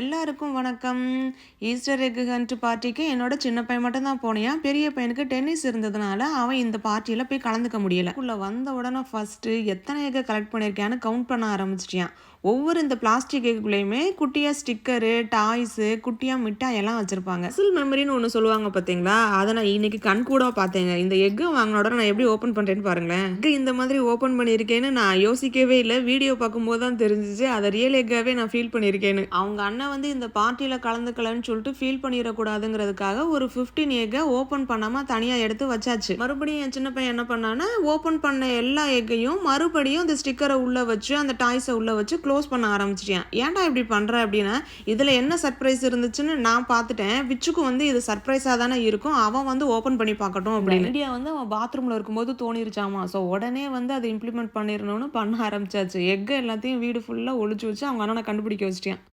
எல்லாருக்கும் வணக்கம். Easter egg hunt பார்ட்டிக்கு என்னோட சின்ன பையன் மட்டும் தான் போனியான் பெரிய பையனுக்கு டென்னிஸ் இருந்ததுனால அவன் இந்த பார்ட்டியில் போய் கலந்துக்க முடியல. உள்ள வந்த உடனே ஃபஸ்ட்டு எத்தனை எக்கை கலெக்ட் பண்ணியிருக்கியான்னு கவுண்ட் பண்ண ஆரம்பிச்சிட்டியான். ஒவ்வொரு இந்த பிளாஸ்டிக் எக்குள்ளேயுமே குட்டியாக ஸ்டிக்கரு டாய்ஸு குட்டியாக மிட்டாய் எல்லாம் வச்சுருப்பாங்க. சில் மெமரின்னு ஒன்று சொல்லுவாங்க பார்த்தீங்களா அதை நான் இன்னைக்கு கண் கூட பார்த்தேங்க. இந்த எக்கு வாங்கினோட நான் எப்படி ஓப்பன் பண்ணுறேன்னு பாருங்களேன். எக்கு இந்த மாதிரி ஓப்பன் பண்ணியிருக்கேன்னு நான் யோசிக்கவே இல்லை. வீடியோ பார்க்கும்போது தான் தெரிஞ்சிச்சு. அதை ரியல் எக்காகவே நான் ஃபீல் பண்ணியிருக்கேன்னு. அவங்க அண்ணன் வந்து இந்த பார்ட்டியில் கலந்துக்கலன்னு சொல்லிட்டு ஃபீல் பண்ணிடக்கூடாதுங்கிறதுக்காக ஒரு ஃபிஃப்டீன் எக்கை ஓப்பன் பண்ணாமல் தனியாக எடுத்து வச்சாச்சு. மறுபடியும் என் சின்ன பையன் என்ன பண்ணான்னா ஓப்பன் பண்ண எல்லா எக்கையும் மறுபடியும் இந்த ஸ்டிக்கரை உள்ளே வச்சு அந்த டாய்ஸை உள்ளே வச்சு க்ளோஸ் பண்ண ஆரம்பிச்சிட்டேன். ஏன்டா இப்படி பண்ணுற அப்படின்னா இதில் என்ன சர்ப்ரைஸ் இருந்துச்சுன்னு நான் பார்த்துட்டேன். விச்சுக்கு வந்து இது சர்ப்ரைஸாக தானே இருக்கும். அவன் வந்து ஓப்பன் பண்ணி பார்க்கட்டும் அப்படின்னு. ஐடியா வந்து அவன் பாத்ரூமில் இருக்கும்போது தோணிருச்சாமா? ஸோ உடனே வந்து அதை இம்ப்ளிமெண்ட் பண்ணிடணும்னு பண்ண ஆரம்பிச்சாச்சு. எக்கை எல்லாத்தையும் வீடு ஃபுல்லாக ஒளிச்சு வச்சு அவங்க அண்ணனை கண்டுபிடிக்க வச்சிட்டேன்.